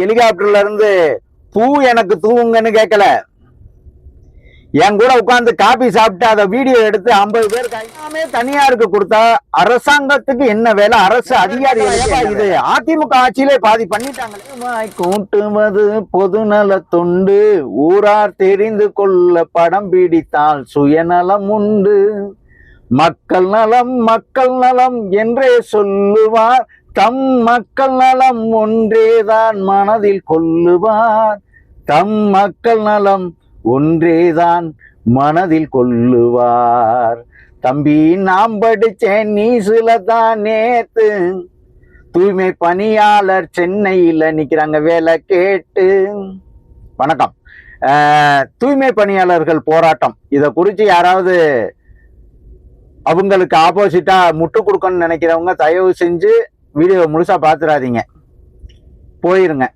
ஹெலிகாப்டர்ல இருந்து பூ எனக்கு தூவுங்கன்னு கேட்கல என் கூட உட்கார்ந்து காபி சாப்பிட்டு அதை வீடியோ எடுத்து ஐம்பது பேருக்கு எல்லாமே தனியாருக்கு கொடுத்தா அரசாங்கத்துக்கு என்ன வேலை? அரசு அதிகாரி இது அதிமுக ஆட்சியிலே பாதி பண்ணிட்டாங்க கூட்டுவது பொதுநல தொண்டு. ஊரார் தெரிந்து கொள்ள படம் பிடித்தால் சுயநலம் உண்டு. மக்கள் நலம் மக்கள் நலம் என்றே சொல்லுவார். தம் மக்கள் நலம் ஒன்றேதான் மனதில் கொள்ளுவார். தம் மக்கள் நலம் ஒன்றேதான் மனதில் கொள்ளுவார். தம்பி நாம் படிச்சேன் நீசுல தான் நேத்து. தூய்மை பணியாளர் சென்னையில் நிற்கிறாங்க வேலை கேட்டு. வணக்கம். தூய்மை பணியாளர்கள் போராட்டம். இதை குறித்து யாராவது அவங்களுக்கு ஆப்போசிட்டாக முட்டு கொடுக்கணும்னு நினைக்கிறவங்க தயவு செஞ்சு வீடியோ முழுசாக பார்த்துடாதீங்க போயிருங்க.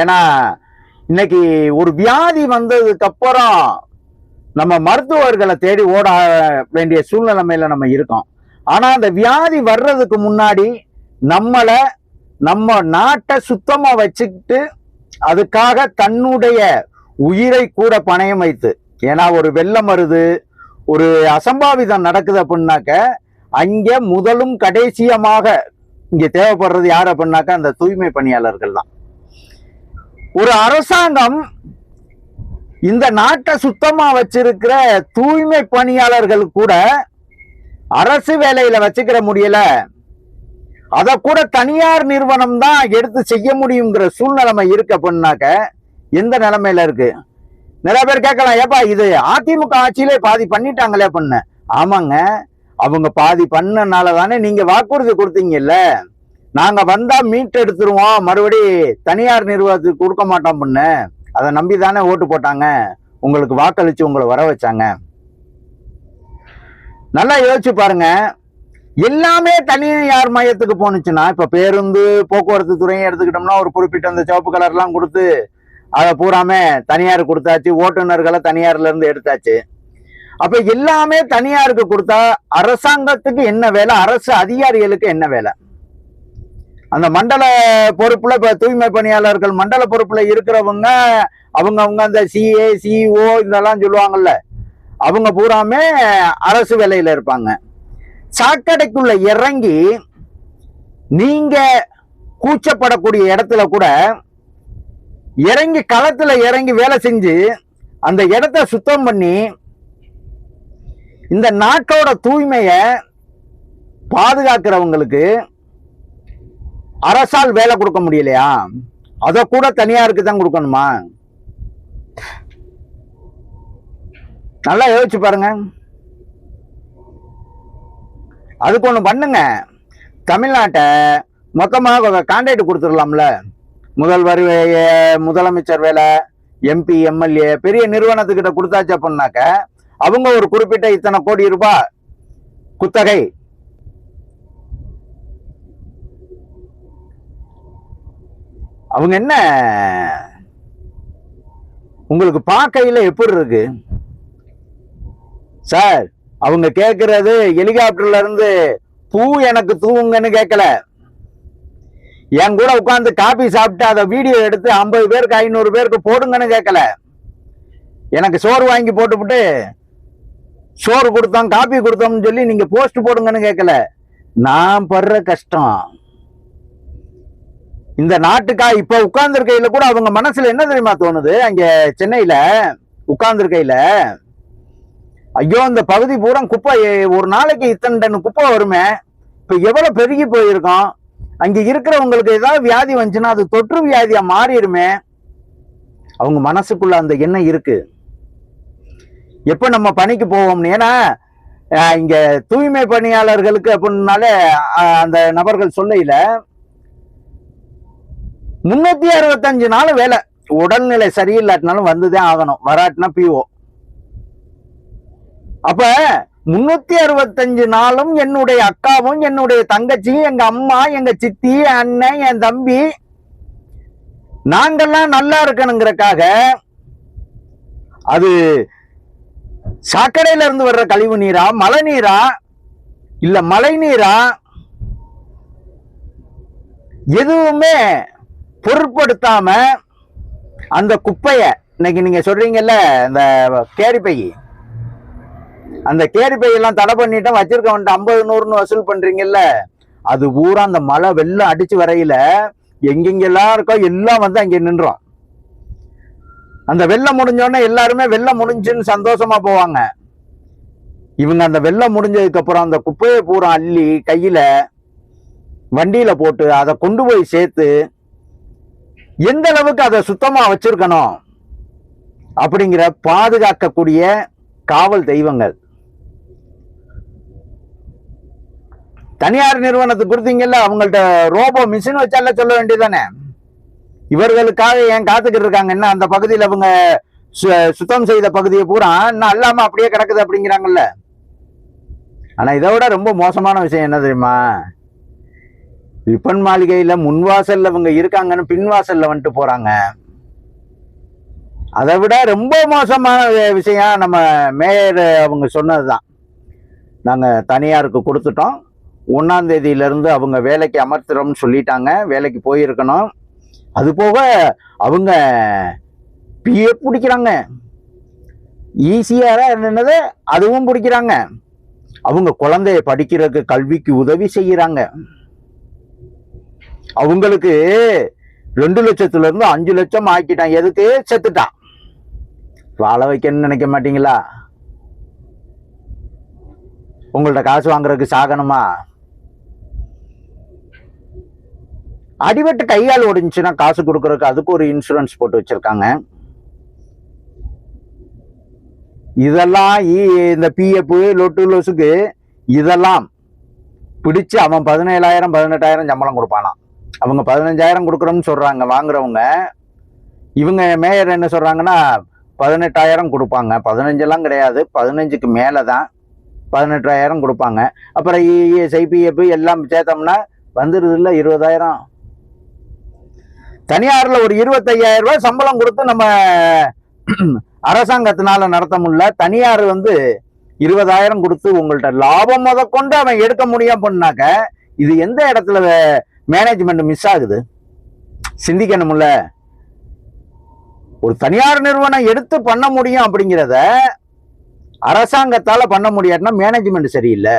ஏன்னா இன்னைக்கு ஒரு வியாதி வந்ததுக்கு அப்புறம் நம்ம மருத்துவர்களை தேடி ஓட வேண்டிய சூழ்நிலைமையில நம்ம இருக்கோம். ஆனால் அந்த வியாதி வர்றதுக்கு முன்னாடி நம்மளை நம்ம நாட்டை சுத்தமாக வச்சுக்கிட்டு அதுக்காக தன்னுடைய உயிரை கூட பணயம் வைத்து ஏன்னா ஒரு வெள்ளம் வருது ஒரு அசம்பாவிதம் நடக்குது அப்படின்னாக்க அங்கே முதலும் கடைசியமாக இங்கே தேவைப்படுறது யார் அப்படின்னாக்கா அந்த தூய்மை பணியாளர்கள் தான். ஒரு அரசாங்கம் இந்த நாட்டை சுத்தமா வச்சிருக்கிற தூய்மை பணியாளர்கள் கூட அரசு வேலையில் வச்சுக்கிற முடியல. அதை கூட தனியார் நிறுவனம் தான் எடுத்து செய்ய முடியுங்கிற சூழ்நிலைமை இருக்கு அப்படின்னாக்க எந்த நிலைமையில இருக்கு? நிறைய பேர் கேட்கலாம் ஏப்பா இது அதிமுக ஆட்சியிலே பாதி பண்ணிட்டாங்களே அப்படின்னு. ஆமாங்க அவங்க பாதி பண்ணனால தானே நீங்க வாக்குறுதி கொடுத்தீங்கல்ல? நாங்க வந்தா மீட் எடுத்துருவோம். மறுபடி தனியார் நிர்வாகத்துக்கு கொடுக்க மாட்டோம் பண்ண அதை நம்பி தானே ஓட்டு போட்டாங்க. உங்களுக்கு வாக்களிச்சு உங்களை வர வச்சாங்க. நல்லா யோசிச்சு பாருங்க. எல்லாமே தனியார் மையத்துக்கு போனுச்சுன்னா இப்ப பேருந்து போக்குவரத்து துறையை எடுத்துக்கிட்டோம்னா ஒரு குறிப்பிட்ட அந்த சிவப்பு கலர்லாம் கொடுத்து அதை பூராமே தனியார் கொடுத்தாச்சு. ஓட்டுநர்களை தனியார்ல இருந்து எடுத்தாச்சு. அப்ப எல்லாமே தனியாருக்கு கொடுத்தா அரசாங்கத்துக்கு என்ன வேலை? அரசு அதிகாரிகளுக்கு என்ன வேலை? அந்த மண்டல பொறுப்புல இப்ப தூய்மை பணியாளர்கள் மண்டல பொறுப்புல இருக்கிறவங்க அவங்க அவங்க அந்த சிஏ சிஓ இதெல்லாம் சொல்லுவாங்கல்ல அவங்க பூராமே அரசு வேலையில இருப்பாங்க. சாக்கடைக்குள்ள இறங்கி நீங்க கூச்சப்படக்கூடிய இடத்துல கூட இறங்கி களத்துல இறங்கி வேலை செஞ்சு அந்த இடத்த சுத்தம் பண்ணி இந்த நாட்டோட தூய்மையை பாதுகாக்கிறவங்களுக்கு அரசால் வேலை கொடுக்க முடியலையா? அதை கூட தனியாருக்கு தான் கொடுக்கணுமா? நல்லா யோசிச்சு பாருங்க. அதுக்கு ஒன்று பண்ணுங்க. தமிழ்நாட்டை மொத்தமாக கான்ட்ராக்ட் கொடுத்துடலாம்ல. முதல்வர் முதலமைச்சர் வேலை எம்பி எம்எல்ஏ பெரிய நிறுவனத்துக்கிட்ட கொடுத்தாச்சு அப்படின்னாக்க அவங்க ஒரு குறிப்பிட்ட இத்தனை கோடி ரூபாய் குத்தகை. அவங்க என்ன? உங்களுக்கு பார்க்கையில் எப்படி இருக்கு? சார் அவங்க கேட்கறது ஹெலிகாப்டர்ல இருந்து பூ எனக்கு தூவுங்கன்னு கேட்கல என் கூட உட்காந்து காபி சாப்பிட்டு அதை வீடியோ எடுத்து ஐம்பது பேருக்கு ஐநூறு பேருக்கு போடுங்கன்னு கேட்கல எனக்கு சோறு வாங்கி போட்டுவிட்டு சோறு கொடுத்தோம் காப்பி கொடுத்தோம்னு சொல்லி நீங்க போஸ்ட் போடுங்கன்னு கேட்கல நான் படுற கஷ்டம். இந்த நாட்டுக்கா இப்ப உட்கார்ந்துருக்கையில கூட அவங்க மனசுல என்ன தெரியுமா தோணுது? அங்க சென்னையில உட்கார்ந்துருக்கையில ஐயோ இந்த பகுதி பூரா குப்பை ஒரு நாளைக்கு இத்தனை டன் குப்பை வருமே? இப்ப எவ்வளவு பெருகி போயிருக்கோம்? அங்க இருக்கிறவங்களுக்கு ஏதாவது வியாதி வந்துச்சுன்னா அது தொற்று வியாதியா மாறிடுமே? அவங்க மனசுக்குள்ள அந்த எண்ணம் இருக்கு. எப்போ நம்ம பணிக்கு போவோம்னு? ஏன்னா இங்க தூய்மை பணியாளர்களுக்கு அப்படின்னாலே அந்த நபர்கள் சொல்லையில முன்னூத்தி அறுபத்தஞ்சு நாள் வேலை. உடல்நிலை சரியில்லாட்டினாலும் வந்துதான் ஆகணும். வராட்டினா பிஓ அப்ப முன்னூத்தி அறுபத்தஞ்சு நாளும் என்னுடைய அக்காவும் என்னுடைய தங்கச்சியும் எங்க அம்மா எங்க சித்தி அண்ணன் என் தம்பி நாங்கெல்லாம் நல்லா இருக்கணுங்கிறக்காக அது சாக்கடையில இருந்து வர்ற கழிவு நீரா மழை நீரா? இல்ல மழை நீரா? எதுவுமே பொருட்படுத்தாம அந்த குப்பைய இன்னைக்கு நீங்க சொல்றீங்கல்ல இந்த கேரி பை. அந்த கேரி தடை பண்ணிட்டு வச்சிருக்கவன்ட்டு ஐம்பது நூறுன்னு வசூல் பண்றீங்கல்ல அது பூரா அந்த மழை வெள்ளம் அடிச்சு வரையில எங்கெங்கெல்லாம் இருக்கோ எல்லாம் வந்து அங்கே நின்றோம். அந்த வெள்ளம் முடிஞ்சோடனே எல்லாருமே வெள்ளம் முடிஞ்சுன்னு சந்தோஷமா போவாங்க. இவங்க அந்த வெள்ளம் முடிஞ்சதுக்கு அப்புறம் அந்த குப்பையை பூரா அள்ளி கையில வண்டியில போட்டு அதை கொண்டு போய் சேர்த்து எந்த அளவுக்கு அதை சுத்தமா வச்சிருக்கணும் அப்படிங்கிற பாதுகாக்கக்கூடிய காவல் தெய்வங்கள். தனியார் நிறுவனத்தை கொடுத்தீங்கல்ல அவங்கள்ட்ட ரோபோ மிஷின் வச்சால சொல்ல வேண்டியதானே இவர்களுக்காக ஏன் காத்துக்கிட்டு இருக்காங்க? என்ன அந்த பகுதியில் அவங்க சு- சுத்தம் செய்த பகுதியை பூரா இன்னும் அல்லாம அப்படியே கிடக்குது அப்படிங்கிறாங்கல்ல? ஆனா இதை விட ரொம்ப மோசமான விஷயம் என்ன தெரியுமா? ரிப்பன் மாளிகையில முன்வாசல்ல இவங்க இருக்காங்கன்னு பின்வாசல்ல வந்துட்டு போறாங்க. அதை விட ரொம்ப மோசமான விஷயம் நம்ம மேயர் அவங்க சொன்னதுதான். நாங்கள் தனியாருக்கு கொடுத்துட்டோம். ஒன்றாந்தேதியிலேருந்து அவங்க வேலைக்கு அமர்த்துறோம்னு சொல்லிட்டாங்க. வேலைக்கு போயிருக்கணும். அது போக அவங்க பிஏ பிடிக்கிறாங்க. ஈஸியாக என்னது? அதுவும் பிடிக்கிறாங்க. அவங்க குழந்தைய படிக்கிறதுக்கு கல்விக்கு உதவி செய்கிறாங்க அவங்களுக்கு ரெண்டு லட்சத்துல இருந்து அஞ்சு லட்சம் ஆக்கிட்டான். எதுக்கு? செத்துட்டான். வாழ வைக்கணும்னு நினைக்க மாட்டீங்களா? உங்கள்ட்ட காசு வாங்குறதுக்கு சாகணுமா? அடிபட்டு கையால் ஒடிஞ்சுன்னா காசு கொடுக்கறதுக்கு அதுக்கு ஒரு இன்சூரன்ஸ் போட்டு வச்சிருக்காங்க. இதெல்லாம் இந்த பிஎஃப் லொட்டு லொசுக்கு இதெல்லாம் பிடிச்சு அவன் பதினேழாயிரம் பதினெட்டாயிரம் சம்பளம் கொடுப்பானாம். அவங்க பதினஞ்சாயிரம் கொடுக்குறோம்னு சொல்றாங்க வாங்குறவங்க. இவங்க மேயர் என்ன சொல்றாங்கன்னா பதினெட்டாயிரம் கொடுப்பாங்க. பதினஞ்செல்லாம் கிடையாது பதினஞ்சுக்கு மேலே தான் பதினெட்டாயிரம் கொடுப்பாங்க. அப்புறம் இஎஸ்ஐ பிஎஃப் எல்லாம் சேர்த்தோம்னா வந்துடுது இல்லை இருபதாயிரம். தனியாரில் ஒரு இருபத்தையாயிரம் ரூபாய் சம்பளம் கொடுத்து நம்ம அரசாங்கத்தினால நடத்த முடியல. தனியார் வந்து இருபதாயிரம் கொடுத்து உங்கள்ட்ட லாபம் முதற்கொண்டு அவன் எடுக்க முடியும் பண்ணாக்க இது எந்த இடத்துல மேனேஜ்மெண்ட் மிஸ் ஆகுது? சிந்திக்கணும்ல. ஒரு தனியார் நிறுவனம் எடுத்து பண்ண முடியும் அப்படிங்கிறத அரசாங்கத்தால் பண்ண முடியாதுன்னா மேனேஜ்மெண்ட் சரியில்லை.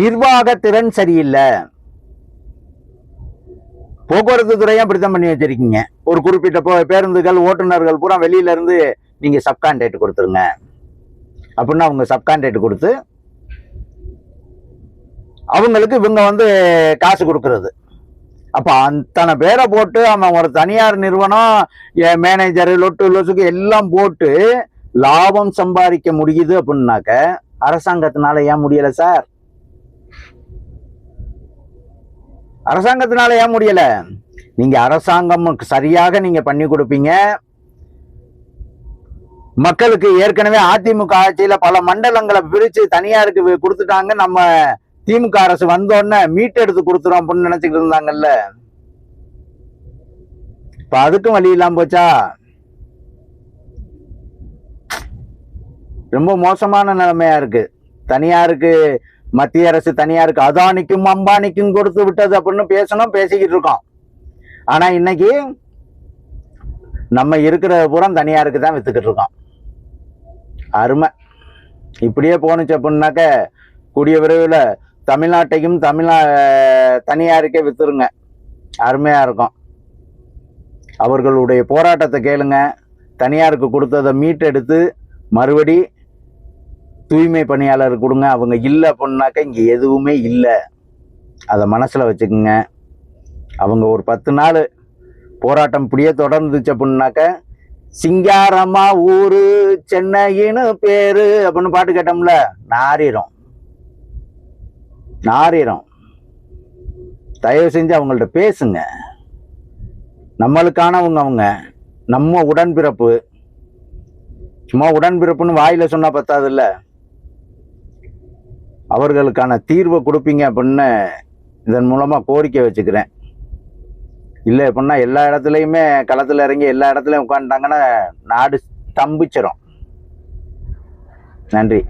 நிர்வாக திறன் சரியில்லை. போக்குவரத்து துறையும் அப்படித்தான் பண்ணி வச்சிருக்கீங்க. ஒரு குறிப்பிட்ட போ- பேருந்துகள் ஓட்டுநர்கள் பூரா வெளியில இருந்து நீங்க சப்கான்ட்ராக்ட் கொடுத்துருங்க. அப்படின்னா அவங்க சப்கான்ட்ராக்ட் கொடுத்து அவங்களுக்கு இவங்க வந்து காசு கொடுக்கறது. அப்போ அத்தனை பேரை போட்டு அவன் ஒரு தனியார் நிறுவனம் மேனேஜர் லொட்டு லொசுக்கு எல்லாம் போட்டு லாபம் சம்பாதிக்க முடியுது அப்படின்னாக்க அரசாங்கத்தினால ஏன் முடியலை சார்? அரசாங்கத்தினால ஏன் முடியல? நீங்க அரசாங்கம் சரியாக நீங்க பண்ணி கொடுப்பீங்க. மக்களுக்கு ஏற்கனவே அதிமுக ஆட்சியில பல மண்டலங்களை பிரிச்சு தனியாருக்கு கொடுத்துட்டாங்க. நம்ம திமுக அரசு வந்தோடனே மீட்டெடுத்து கொடுத்துரும் அப்படின்னு நினைச்சுக்கிட்டு இருந்தாங்கல்ல. இப்ப அதுக்கும் வழி இல்லாம போச்சா? ரொம்ப மோசமான நிலைமையா இருக்கு. தனியாருக்கு மத்திய அரசு தனியாருக்கு அதானிக்கும் அம்பானிக்கும் கொடுத்து விட்டது அப்படின்னு பேசணும் பேசிக்கிட்டு இருக்கோம். ஆனா இன்னைக்கு நம்ம இருக்கிற பூரம் தனியாருக்கு தான் வித்துக்கிட்டு இருக்கோம். அருமை. இப்படியே போனுச்சு அப்படின்னாக்க கூடிய விரைவில் தமிழ்நாட்டையும் தமிழ்நா தனியாருக்கே வித்துருங்க. அருமையா இருக்கும். அவர்களுடைய போராட்டத்தை கேளுங்க. தனியாருக்கு கொடுத்ததை மீட்டெடுத்து மறுபடி தூய்மை பணியாளர் கொடுங்க அவங்க இல்லை அப்படின்னாக்க இங்கே எதுவுமே இல்லை. அதை மனசில் வச்சுக்கோங்க. அவங்க ஒரு பத்து நாள் போராட்டம் இப்படியே தொடர்ந்துச்சு அப்படின்னாக்க சிங்காரமா ஊரு சென்னையின்னு பேரு அப்படின்னு பாட்டு கேட்டோம்ல நாரிரும். நாரிரும். தயவு செஞ்சு அவங்கள்ட்ட பேசுங்க. நம்மளுக்கானவங்க அவங்க. நம்ம உடன்பிறப்பு. சும்மா உடன்பிறப்புன்னு வாயில சொன்னா பத்தாதுல்ல. அவர்களுக்கான தீர்வை கொடுப்பீங்க அப்படின்னு இதன் மூலமாக கோரிக்கை வச்சுக்கிறேன். இல்லை எப்படின்னா எல்லா இடத்துலையுமே களத்தில் இறங்கி எல்லா இடத்துலையும் உட்காந்துட்டாங்கன்னா நாடு ஸ்தம்பிச்சிடும் நன்றி.